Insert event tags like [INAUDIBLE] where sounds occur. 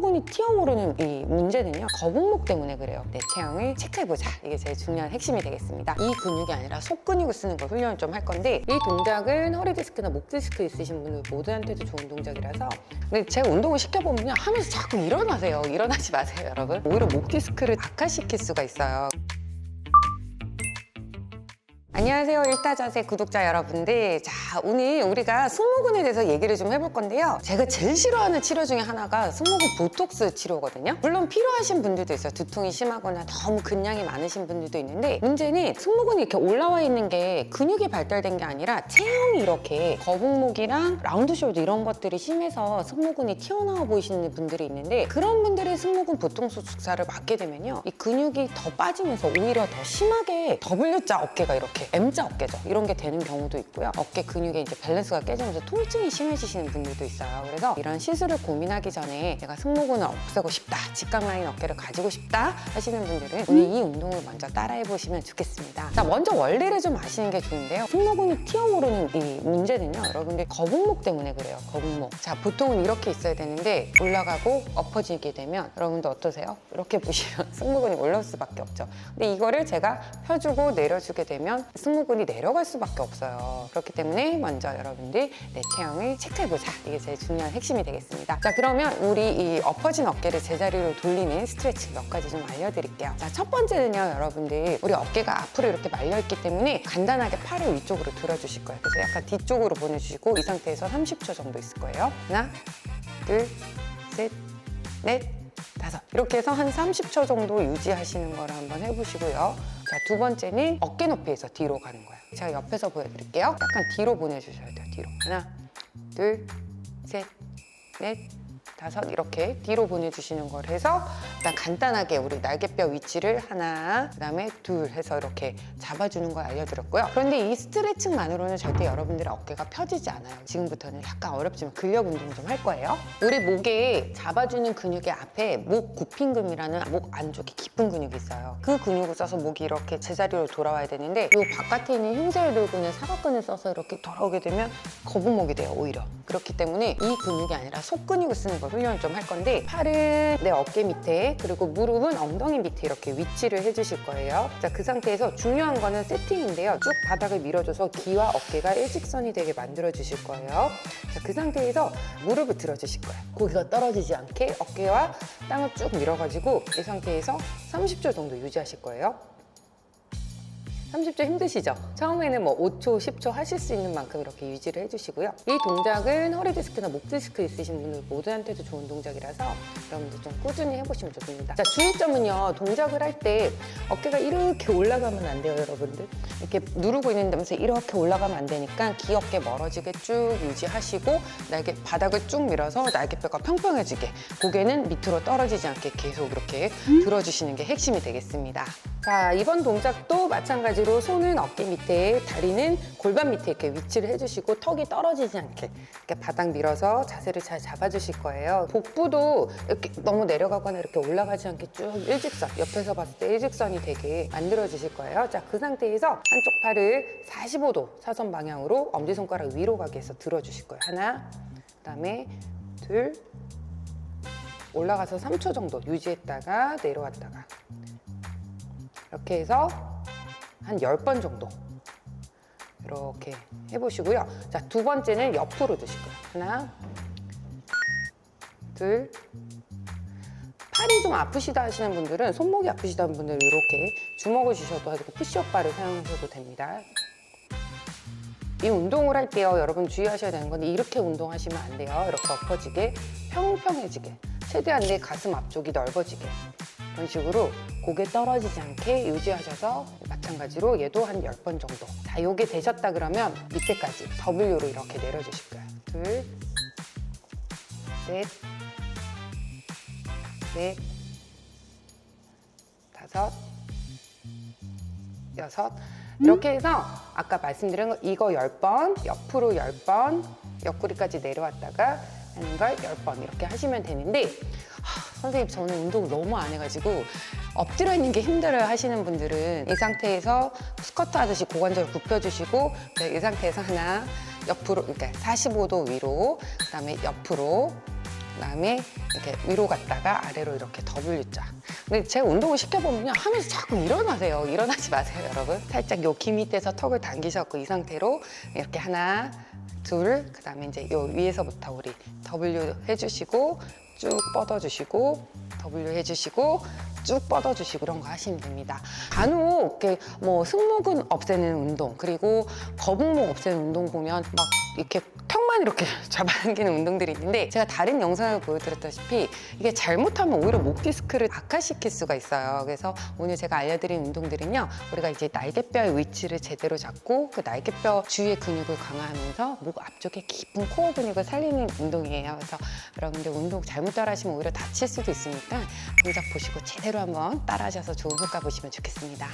승모근이 튀어오르는 이 문제는요 거북목 때문에 그래요. 내 체형을 체크해보자. 이게 제일 중요한 핵심이 되겠습니다. 이 근육이 아니라 속 근육을 쓰는 걸 훈련을 좀 할 건데 이 동작은 허리 디스크나 목 디스크 있으신 분들 모두한테도 좋은 동작이라서 근데 제가 운동을 시켜보면요 하면서 자꾸 일어나세요. 일어나지 마세요 여러분. 오히려 목 디스크를 악화시킬 수가 있어요 안녕하세요 일타자세 구독자 여러분들. 자 오늘 우리가 승모근에 대해서 얘기를 좀 해볼 건데요. 제가 제일 싫어하는 치료 중에 하나가 승모근 보톡스 치료거든요. 물론 필요하신 분들도 있어요. 두통이 심하거나 너무 근량이 많으신 분들도 있는데 문제는 승모근이 이렇게 올라와 있는 게 근육이 발달된 게 아니라 체형이 이렇게 거북목이랑 라운드 숄더 이런 것들이 심해서 승모근이 튀어나와 보이시는 분들이 있는데 그런 분들이 승모근 보통수 주사를 맞게 되면요. 이 근육이 더 빠지면서 오히려 더 심하게 W자 어깨가 이렇게 M자 어깨죠. 이런 게 되는 경우도 있고요. 어깨 근육의 이제 밸런스가 깨지면서 통증이 심해지시는 분들도 있어요. 그래서 이런 시술을 고민하기 전에 내가 승모근을 없애고 싶다 직각 라인 어깨를 가지고 싶다 하시는 분들은 오늘 이 운동을 먼저 따라해 보시면 좋겠습니다. 자 먼저 원리를 좀 아시는 게 좋은데요. 승모근이 튀어오르는 이 문제는요 여러분들 거북목 때문에 그래요 거북목. 자 보통은 이렇게 있어야 되는데 올라가고 엎어지게 되면 여러분들 어떠세요? 이렇게 [LAUGHS] 보시면 승모근이 올라올 수밖에 없죠. 근데 이거를 제가 펴주고 내려주게 되면 승모근이 내려갈 수밖에 없어요. 그렇기 때문에 먼저 여러분들 내 체형을 체크해보자. 이게 제일 중요한 핵심이 되겠습니다. 자 그러면 우리 이 엎어진 어깨를 제자리로 돌리는 스트레칭 몇 가지 좀 알려드릴게요. 자 첫 번째는요 여러분들 우리 어깨가 앞으로 이렇게 말려있기 때문에 간단하게 팔을 위쪽으로 들어주실 거예요. 그래서 약간 뒤쪽으로 보내주시고 이 상태에서 30초 정도 있을 거예요. 하나 둘 셋 넷 다섯. 이렇게 해서 한 30초 정도 유지하시는 거를 한번 해보시고요. 자두 번째는 어깨 높이에서 뒤로 가는 거예요. 제가 옆에서 보여드릴게요. 약간 뒤로 보내주셔야 돼요 뒤로. 하나 둘 셋 넷 다섯 이렇게 뒤로 보내주시는 걸 해서 일단 간단하게 우리 날개뼈 위치를 하나 그다음에 둘 해서 이렇게 잡아주는 걸 알려드렸고요. 그런데 이 스트레칭만으로는 절대 여러분들의 어깨가 펴지지 않아요. 지금부터는 약간 어렵지만 근력 운동 좀 할 거예요. 우리 목에 잡아주는 근육의 앞에 목 구핑근이라는 목 안쪽에 깊은 근육이 있어요. 그 근육을 써서 목이 이렇게 제자리로 돌아와야 되는데 이 바깥에 있는 흉쇄골근을 사각근을 써서 이렇게 돌아오게 되면 거북목이 돼요 오히려. 그렇기 때문에 이 근육이 아니라 속 근육을 쓰는 걸 훈련을 좀할 건데 팔은 내 어깨 밑에 그리고 무릎은 엉덩이 밑에 이렇게 위치를 해주실 거예요. 자 그 상태에서 중요한 거는 세팅인데요. 쭉 바닥을 밀어줘서 귀와 어깨가 일직선이 되게 만들어 주실 거예요. 자 그 상태에서 무릎을 들어 주실 거예요. 고기가 떨어지지 않게 어깨와 땅을 쭉 밀어가지고 이 상태에서 30초 정도 유지하실 거예요 30초 힘드시죠? 처음에는 뭐 5초, 10초 하실 수 있는 만큼 이렇게 유지를 해주시고요. 이 동작은 허리 디스크나 목 디스크 있으신 분들 모두한테도 좋은 동작이라서 여러분들 좀 꾸준히 해보시면 좋습니다. 자, 주의점은요. 동작을 할 때 어깨가 이렇게 올라가면 안 돼요, 여러분들. 이렇게 누르고 있는 데면서 이렇게 올라가면 안 되니까 귀엽게 멀어지게 쭉 유지하시고 날개 바닥을 쭉 밀어서 날개뼈가 평평해지게 고개는 밑으로 떨어지지 않게 계속 이렇게 들어주시는 게 핵심이 되겠습니다. 자, 이번 동작도 마찬가지로 손은 어깨 밑에, 다리는 골반 밑에 이렇게 위치를 해주시고 턱이 떨어지지 않게 이렇게 바닥 밀어서 자세를 잘 잡아주실 거예요. 복부도 이렇게 너무 내려가거나 이렇게 올라가지 않게 쭉 일직선, 옆에서 봤을 때 일직선이 되게 만들어주실 거예요. 자, 그 상태에서 한쪽 팔을 45도 사선 방향으로 엄지손가락 위로 가게 해서 들어주실 거예요. 하나, 그 다음에 둘, 올라가서 3초 정도 유지했다가 내려왔다가 이렇게 해서 한 10번 정도 이렇게 해보시고요. 자, 두 번째는 옆으로 거예요. 하나, 둘, 팔이 좀 아프시다 하시는 분들은 손목이 아프시다 하는 분들은 이렇게 주먹을 주셔도 하고 푸시업 바를 사용하셔도 됩니다. 이 운동을 할 때요, 여러분 주의하셔야 되는 건 이렇게 운동하시면 안 돼요. 이렇게 엎어지게, 평평해지게, 최대한 내 가슴 앞쪽이 넓어지게. 이런 식으로 고개 떨어지지 않게 유지하셔서 마찬가지로 얘도 한 10번 정도. 자, 요게 되셨다 그러면 밑에까지 W로 이렇게 내려주실 거예요. 둘, 셋, 넷, 다섯, 여섯. 이렇게 해서 아까 말씀드린 거 이거 10번, 옆으로 10번, 옆구리까지 내려왔다가 걸 10번 이렇게 하시면 되는데 하, 선생님 저는 운동을 너무 안 해가지고 엎드려 있는 게 힘들어요 하시는 분들은 이 상태에서 스쿼트 하듯이 고관절을 굽혀주시고 네, 이 상태에서 하나 옆으로 그러니까 45도 위로 그다음에 옆으로 그다음에 이렇게 위로 갔다가 아래로 이렇게 W자. 근데 제가 운동을 시켜보면요 하면서 자꾸 일어나세요. 일어나지 마세요, 여러분. 살짝 요기 밑에서 턱을 당기셨고 이 상태로 이렇게 하나, 둘, 그 다음에 이제 요 위에서부터 우리 W 해주시고 쭉 뻗어주시고 W 해주시고 쭉 뻗어주시고 이런 거 하시면 됩니다. 간혹 이렇게 뭐 승모근 없애는 운동 그리고 거북목 없애는 운동 보면 막 이렇게 턱만 이렇게 [LAUGHS] 잡아당기는 운동들이 있는데 제가 다른 영상을 보여드렸다시피 이게 잘못하면 오히려 목 디스크를 악화시킬 수가 있어요. 그래서 오늘 제가 알려드린 운동들은요 우리가 이제 날개뼈의 위치를 제대로 잡고 그 날개뼈 주위의 근육을 강화하면서 목 앞쪽에 깊은 코어 근육을 살리는 운동이에요. 그래서 여러분들 운동 잘못 따라 하시면 오히려 다칠 수도 있으니까 동작 보시고 제대로 한번 따라하셔서 좋은 효과 보시면 좋겠습니다.